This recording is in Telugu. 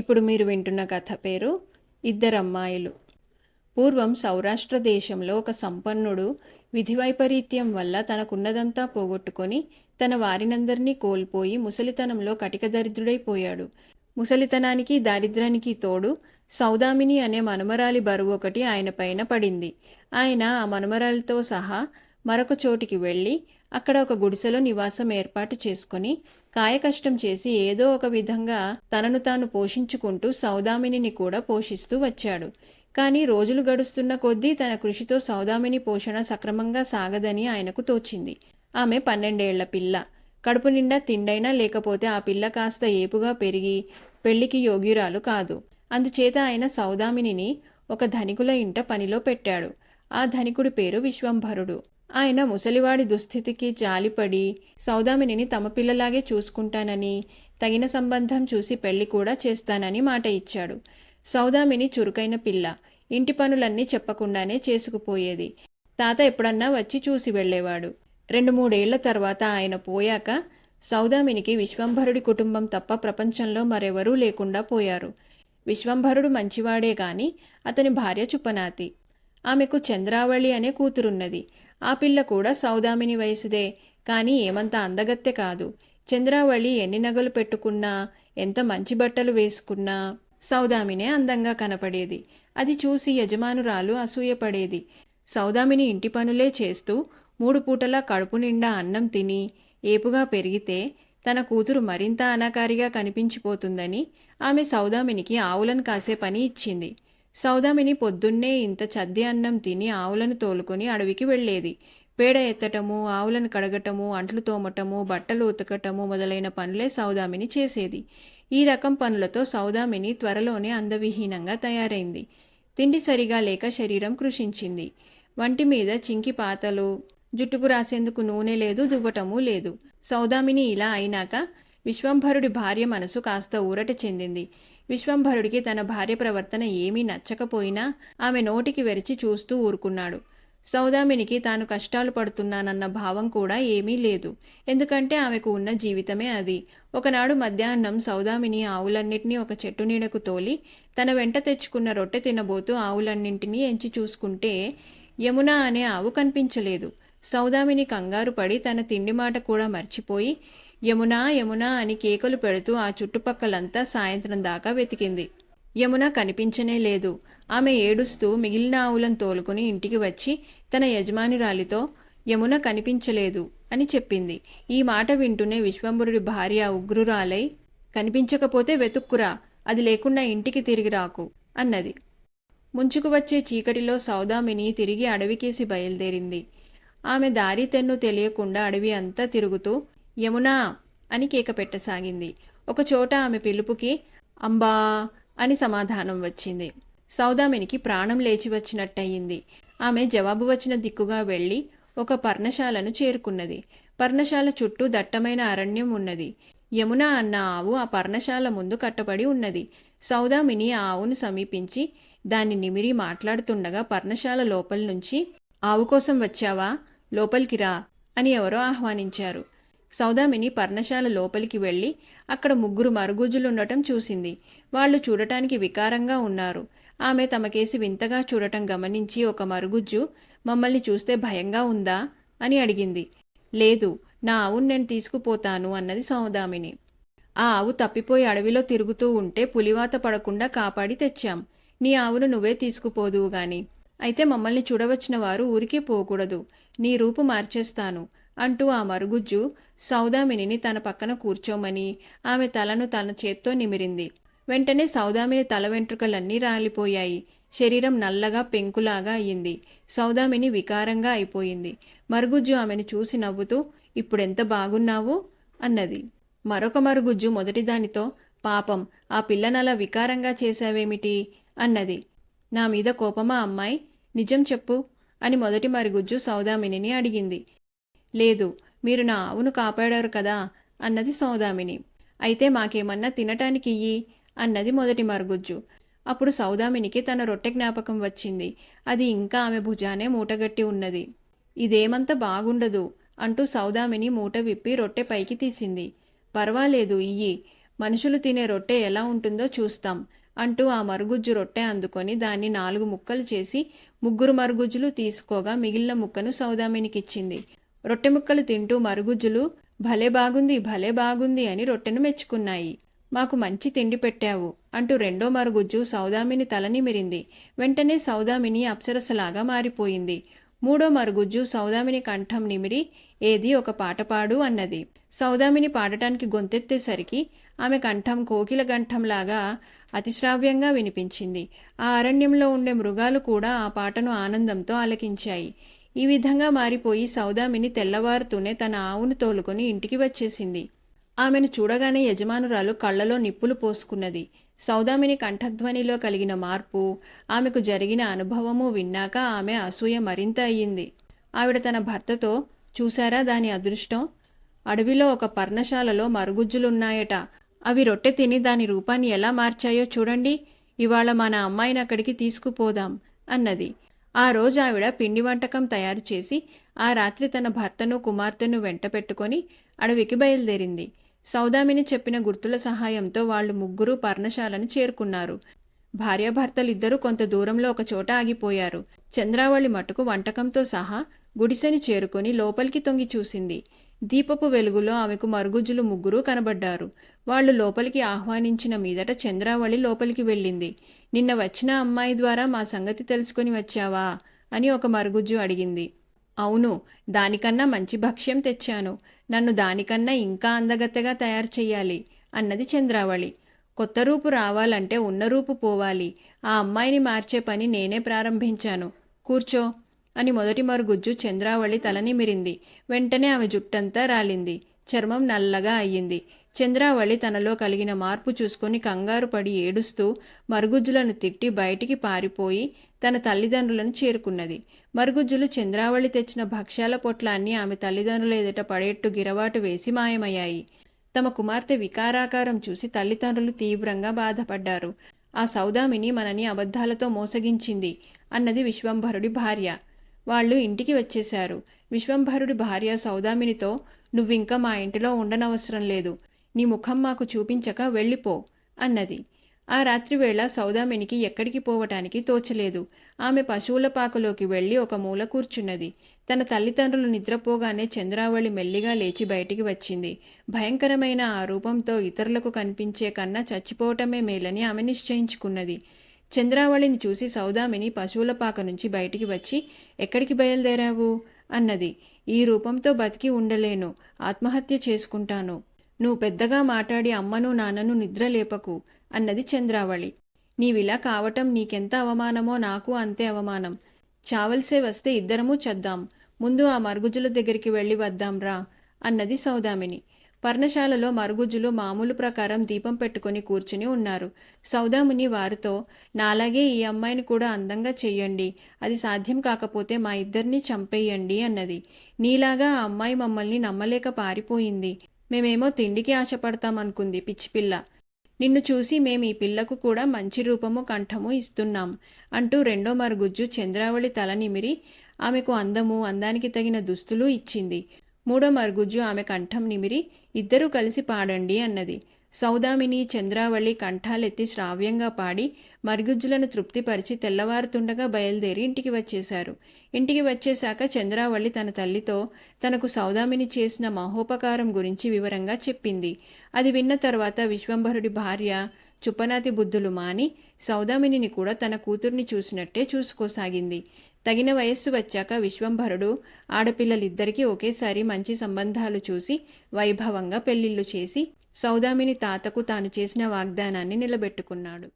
ఇప్పుడు మీరు వింటున్న కథ పేరు ఇద్దరమ్మాయిలు. పూర్వం సౌరాష్ట్ర దేశంలో ఒక సంపన్నుడు విధి వైపరీత్యం వల్ల తనకున్నదంతా పోగొట్టుకొని తన వారినందరినీ కోల్పోయి ముసలితనంలో కటిక దరిద్రుడైపోయాడు ముసలితనానికి దారిద్రానికి తోడు సౌదామిని అనే మనుమరాలి బరువు ఒకటి ఆయన పైన పడింది. ఆయన ఆ మనుమరాలితో సహా మరొక చోటికి వెళ్ళి అక్కడ ఒక గుడిసెలో నివాసం ఏర్పాటు చేసుకొని కాయకష్టం చేసి ఏదో ఒక విధంగా తనను తాను పోషించుకుంటూ సౌదామినిని కూడా పోషిస్తూ వచ్చాడు. కానీ రోజులు గడుస్తున్న కొద్దీ తన కృషితో సౌదామిని పోషణ సక్రమంగా సాగదని ఆయనకు తోచింది. ఆమె పన్నెండేళ్ళ పిల్ల. కడుపు నిండా తిండైనా లేకపోతే ఆ పిల్ల కాస్త ఏపుగా పెరిగి పెళ్ళికి యోగ్యురాలు కాదు. అందుచేత ఆయన సౌదామినిని ఒక ధనికుల ఇంట పనిలో పెట్టాడు. ఆ ధనికుడి పేరు విశ్వంభరుడు. ఆయన ముసలివాడి దుస్థితికి జాలిపడి సౌదామినిని తమ పిల్లలాగే చూసుకుంటానని తగిన సంబంధం చూసి పెళ్ళి కూడా చేస్తానని మాట ఇచ్చాడు. సౌదామిని చురుకైన పిల్ల ఇంటి పనులన్నీ చెప్పకుండానే చేసుకుపోయేది. తాత ఎప్పుడన్నా వచ్చి చూసి వెళ్ళేవాడు. రెండు మూడేళ్ళ తర్వాత ఆయన పోయాక సౌదామినికి విశ్వంభరుడి కుటుంబం తప్ప ప్రపంచంలో మరెవరూ లేకుండా పోయారు. విశ్వంభరుడు మంచివాడే గాని అతని భార్య చుప్పనాతి ఆమెకు చంద్రావళి అనే కూతురున్నది. ఆ పిల్ల కూడా సౌదామిని వయసుదే కానీ ఏమంత అందగత్తె కాదు. చంద్రావళి ఎన్ని నగలు పెట్టుకున్నా ఎంత మంచి బట్టలు వేసుకున్నా సౌదామినే అందంగా కనపడేది. అది చూసి యజమానురాలు అసూయపడేది. సౌదామిని ఇంటి పనులే చేస్తూ మూడు పూటలా కడుపు నిండా అన్నం తిని ఏపుగా పెరిగితే తన కూతురు మరింత అనాకారిగా కనిపించిపోతుందని ఆమె సౌదామినికి ఆవులను కాసే పని ఇచ్చింది. సౌదామిని పొద్దున్నే ఇంత చద్ది అన్నం తిని ఆవులను తోలుకొని అడవికి వెళ్ళేది. పేడ ఎత్తటము ఆవులను కడగటము అంట్లు తోమటము బట్టలు ఉతకటము మొదలైన పనులే సౌదామిని చేసేది. ఈ రకం పనులతో సౌదామిని త్వరలోనే అందవిహీనంగా తయారైంది. తిండి సరిగా లేక శరీరం కృషించింది. వంటి మీద చింకి పాతలు జుట్టుకు రాసేందుకు నూనె లేదు దువ్వటము లేదు. సౌదామిని ఇలా అయినాక విశ్వంభరుడి భార్య మనసు కాస్త ఊరట చెందింది. విశ్వంభరుడికి తన భార్య ప్రవర్తన ఏమీ నచ్చకపోయినా ఆమె నోటికి వెరిచి చూస్తూ ఊరుకున్నాడు. సౌదామినికి తాను కష్టాలు పడుతున్నానన్న భావం కూడా ఏమీ లేదు. ఎందుకంటే ఆమెకు ఉన్న జీవితమే అది. ఒకనాడు మధ్యాహ్నం సౌదామిని ఆవులన్నింటినీ ఒక చెట్టు నీడకు తోలి తన వెంట తెచ్చుకున్న రొట్టె తినబోతూ ఆవులన్నింటినీ ఎంచి చూసుకుంటే యమున అనే ఆవు కనిపించలేదు. సౌదామిని కంగారు పడి తన తిండి మాట కూడా మర్చిపోయి యమునా యమునా అని కేకలు పెడుతూ ఆ చుట్టుపక్కలంతా సాయంత్రం దాకా వెతికింది. యమున కనిపించనే లేదు. ఆమె ఏడుస్తూ మిగిలిన ఆవులను తోలుకుని ఇంటికి వచ్చి తన యజమానురాలితో యమున కనిపించలేదు అని చెప్పింది. ఈ మాట వింటూనే విశ్వంబరుడి భార్య ఉగ్రురాలై కనిపించకపోతే వెతుక్కురా అది లేకుండా ఇంటికి తిరిగి రాకు అన్నది. ముంచుకు వచ్చే చీకటిలో సౌదామిని తిరిగి అడవికేసి బయలుదేరింది. ఆమె దారి తెన్ను తెలియకుండా అడవి అంతా తిరుగుతూ యమునా అని కేక పెట్టసాగింది. ఒకచోట ఆమె పిలుపుకి అంబా అని సమాధానం వచ్చింది. సౌదామినికి ప్రాణం లేచి వచ్చినట్టయింది. ఆమె జవాబు వచ్చిన దిక్కుగా వెళ్ళి ఒక పర్ణశాలను చేరుకున్నది. పర్ణశాల చుట్టూ దట్టమైన అరణ్యం ఉన్నది. యమున అన్న ఆవు ఆ పర్ణశాల ముందు కట్టబడి ఉన్నది. సౌదామిని ఆ ఆవును సమీపించి దాన్ని నిమిరి మాట్లాడుతుండగా పర్ణశాల లోపల నుంచి ఆవు కోసం వచ్చావా? లోపలికి రా అని ఎవరో ఆహ్వానించారు. సౌదామిని పర్ణశాల లోపలికి వెళ్ళి అక్కడ ముగ్గురు మరుగుజ్జులుండటం చూసింది. వాళ్ళు చూడటానికి వికారంగా ఉన్నారు. ఆమె తమకేసి వింతగా చూడటం గమనించి ఒక మరుగుజ్జు మమ్మల్ని చూస్తే భయంగా ఉందా? అని అడిగింది. లేదు నా ఆవును నేను తీసుకుపోతాను అన్నది సౌదామిని. ఆ ఆవు తప్పిపోయి అడవిలో తిరుగుతూ ఉంటే పులివాత పడకుండా కాపాడి తెచ్చాం. నీ ఆవును నువ్వే తీసుకుపోదువు గాని. అయితే మమ్మల్ని చూడవచ్చిన వారు ఊరికే పోకూడదు. నీ రూపు మార్చేస్తాను. అంటూ ఆ మరుగుజ్జు సౌదామినిని తన పక్కన కూర్చోమని ఆమె తలను తన చేత్తో నిమిరింది. వెంటనే సౌదామిని తల వెంట్రుకలన్నీ రాలిపోయాయి. శరీరం నల్లగా పెంకులాగా అయ్యింది. సౌదామిని వికారంగా అయిపోయింది. మరుగుజ్జు ఆమెను చూసి నవ్వుతూ ఇప్పుడెంత బాగున్నావు? అన్నది. మరొక మరుగుజ్జు మొదటి దానితో పాపం ఆ పిల్లనలా వికారంగా చేశావేమిటి? అన్నది. నా మీద కోపమా అమ్మాయి? నిజం చెప్పు అని మొదటి మరుగుజ్జు సౌదామినిని అడిగింది. లేదు మీరు నా ఆవును కాపాడారు కదా అన్నది సౌదామిని. అయితే మాకేమన్నా తినటానికి ఇయ్యి అన్నది మొదటి మరుగుజ్జు. అప్పుడు సౌదామినికి తన రొట్టె జ్ఞాపకం వచ్చింది. అది ఇంకా ఆమె భుజానే మూటగట్టి ఉన్నది. ఇదేమంత బాగుండదు అంటూ సౌదామిని మూట విప్పి రొట్టె పైకి తీసింది. పర్వాలేదు ఇయ్యి. మనుషులు తినే రొట్టె ఎలా ఉంటుందో చూస్తాం. అంటూ ఆ మరుగుజ్జు రొట్టె అందుకొని దాన్ని నాలుగు ముక్కలు చేసి ముగ్గురు మరుగుజ్జులు తీసుకోగా మిగిలిన ముక్కను సౌదామినికిచ్చింది. రొట్టె ముక్కలు తింటూ మరుగుజ్జులు భలే బాగుంది భలే బాగుంది అని రొట్టెను మెచ్చుకున్నాయి. మాకు మంచి తిండి పెట్టావు అంటూ రెండో మరుగుజ్జు సౌదామిని తలనిమిరింది వెంటనే సౌదామిని అప్సరసలాగా మారిపోయింది. మూడో మరుగుజ్జు సౌదామిని కంఠం నిమిరి ఏది ఒక పాట పాడు అన్నది. సౌదామిని పాడటానికి గొంతెత్తేసరికి ఆమె కంఠం కోకిల కంఠంలాగా అతిశ్రావ్యంగా వినిపించింది. ఆ అరణ్యంలో ఉండే మృగాలు కూడా ఆ పాటను ఆనందంతో ఆలకించాయి. ఈ విధంగా మారిపోయి సౌదామిని తెల్లవారుతూనే తన ఆవును తోలుకొని ఇంటికి వచ్చేసింది. ఆమెను చూడగానే యజమానురాలు కళ్ళలో నిప్పులు పోసుకున్నది. సౌదామిని కంఠధ్వనిలో కలిగిన మార్పు ఆమెకు జరిగిన అనుభవము విన్నాక ఆమె అసూయ మరింత అయ్యింది. ఆవిడ తన భర్తతో చూశారా దాని అదృష్టం? అడవిలో ఒక పర్ణశాలలో మరుగుజ్జులున్నాయట. అవి రొట్టె తిని దాని రూపాన్ని ఎలా మార్చాయో చూడండి. ఇవాళ మన అమ్మాయిని అక్కడికి తీసుకుపోదాం అన్నది. ఆ రోజు ఆవిడ పిండి వంటకం తయారు చేసి ఆ రాత్రి తన భర్తను కుమార్తెను వెంట పెట్టుకొని అడవికి బయలుదేరింది. సౌదామిని చెప్పిన గుర్తుల సహాయంతో వాళ్ళు ముగ్గురు పర్ణశాలను చేరుకున్నారు. భార్యాభర్తలిద్దరూ కొంత దూరంలో ఒక చోట ఆగిపోయారు. చంద్రావళి మటుకు వంటకంతో సహా గుడిసెని చేరుకొని లోపలికి తొంగి చూసింది. దీపపు వెలుగులో ఆమెకు మరుగుజ్జులు ముగ్గురు కనబడ్డారు. వాళ్ళు లోపలికి ఆహ్వానించిన మీదట చంద్రావళి లోపలికి వెళ్ళింది. నిన్న వచ్చిన అమ్మాయి ద్వారా మా సంగతి తెలుసుకుని వచ్చావా? అని ఒక మరుగుజ్జు అడిగింది. అవును దానికన్నా మంచి భక్ష్యం తెచ్చాను. నన్ను దానికన్నా ఇంకా అందగత్తెగా తయారు చేయాలి అన్నది చంద్రావళి. కొత్త రూపు రావాలంటే ఉన్న రూపు పోవాలి. ఆ అమ్మాయిని మార్చే పని నేనే ప్రారంభించాను. కూర్చో. అని మొదటి మరుగుజ్జు చంద్రావళి తలనిమిరింది వెంటనే ఆమె జుట్టంతా రాలింది. చర్మం నల్లగా అయ్యింది. చంద్రావళి తనలో కలిగిన మార్పు చూసుకొని కంగారు పడి ఏడుస్తూ మరుగుజ్జులను తిట్టి బయటికి పారిపోయి తన తల్లిదండ్రులను చేరుకున్నది. మరుగుజ్జులు చంద్రావళి తెచ్చిన భక్ష్యాల పొట్లాన్ని ఆమె తల్లిదండ్రుల ఎదుట పడేట్టు గిరవాటు వేసి మాయమయ్యాయి. తమ కుమార్తె వికారాకారం చూసి తల్లిదండ్రులు తీవ్రంగా బాధపడ్డారు. ఆ సౌదామిని మనని అబద్ధాలతో మోసగించింది అన్నది విశ్వంభరుడి భార్య. వాళ్ళు ఇంటికి వచ్చేశారు. విశ్వంభరుడి భార్య సౌదామినితో నువ్వింక మా ఇంటిలో ఉండనవసరం లేదు. నీ ముఖం మాకు చూపించక వెళ్ళిపో అన్నది. ఆ రాత్రివేళ సౌదామినికి ఎక్కడికి పోవటానికి తోచలేదు. ఆమె పశువుల పాకలోకి వెళ్ళి ఒక మూల కూర్చున్నది. తన తల్లిదండ్రులు నిద్రపోగానే చంద్రావళి మెల్లిగా లేచి బయటికి వచ్చింది. భయంకరమైన ఆ రూపంతో ఇతరులకు కనిపించే కన్నా చచ్చిపోవటమే మేలని ఆమె నిశ్చయించుకున్నది. చంద్రావళిని చూసి సౌదామిని పశువుల పాక నుంచి బయటికి వచ్చి ఎక్కడికి బయలుదేరావు? అన్నది. ఈ రూపంతో బతికి ఉండలేను. ఆత్మహత్య చేసుకుంటాను. నువ్వు పెద్దగా మాట్లాడి అమ్మను నాన్నను నిద్ర లేపకు అన్నది చంద్రావళి. నీవిలా కావటం నీకెంత అవమానమో నాకు అంతే అవమానం. చావల్సే వస్తే ఇద్దరమూ చద్దాం. ముందు ఆ మరుగుజుల దగ్గరికి వెళ్ళి వద్దాం రా అన్నది సౌదామిని. పర్ణశాలలో మరుగుజ్జులు మామూలు ప్రకారం దీపం పెట్టుకుని కూర్చుని ఉన్నారు. సౌదాముని వారితో నాలాగే ఈ అమ్మాయిని కూడా అందంగా చెయ్యండి. అది సాధ్యం కాకపోతే మా ఇద్దరిని చంపేయండి అన్నది. నీలాగా ఆ అమ్మాయి మమ్మల్ని నమ్మలేక పారిపోయింది. మేమేమో తిండికి ఆశపడతామనుకుంది పిచ్చిపిల్ల. నిన్ను చూసి మేము ఈ పిల్లకు కూడా మంచి రూపము కంఠము ఇస్తున్నాం అంటూ రెండో మరుగుజ్జు చంద్రావళి తల నిమిరి ఆమెకు అందము అందానికి తగిన దుస్తులు ఇచ్చింది. మూడో మరుగుజ్జు ఆమె కంఠం నిమిరి ఇద్దరూ కలిసి పాడండి అన్నది. సౌదామిని చంద్రావళి కంఠాలెత్తి శ్రావ్యంగా పాడి మరుగుజ్జులను తృప్తిపరిచి తెల్లవారుతుండగా బయలుదేరి ఇంటికి వచ్చేశారు. ఇంటికి వచ్చేశాక చంద్రావళి తన తల్లితో తనకు సౌదామిని చేసిన మహోపకారం గురించి వివరంగా చెప్పింది. అది విన్న తర్వాత విశ్వంభరుడి భార్య చుప్పనాతి బుద్ధులు మాని సౌదామినిని కూడా తన కూతుర్ని చూసినట్టే చూసుకోసాగింది. తగిన వయస్సు వచ్చాక విశ్వంభరుడు ఆడపిల్లలిద్దరికీ ఒకేసారి మంచి సంబంధాలు చూసి వైభవంగా పెళ్ళిళ్ళు చేసి సౌదామిని తాతకు తాను చేసిన వాగ్దానాన్ని నిలబెట్టుకున్నాడు.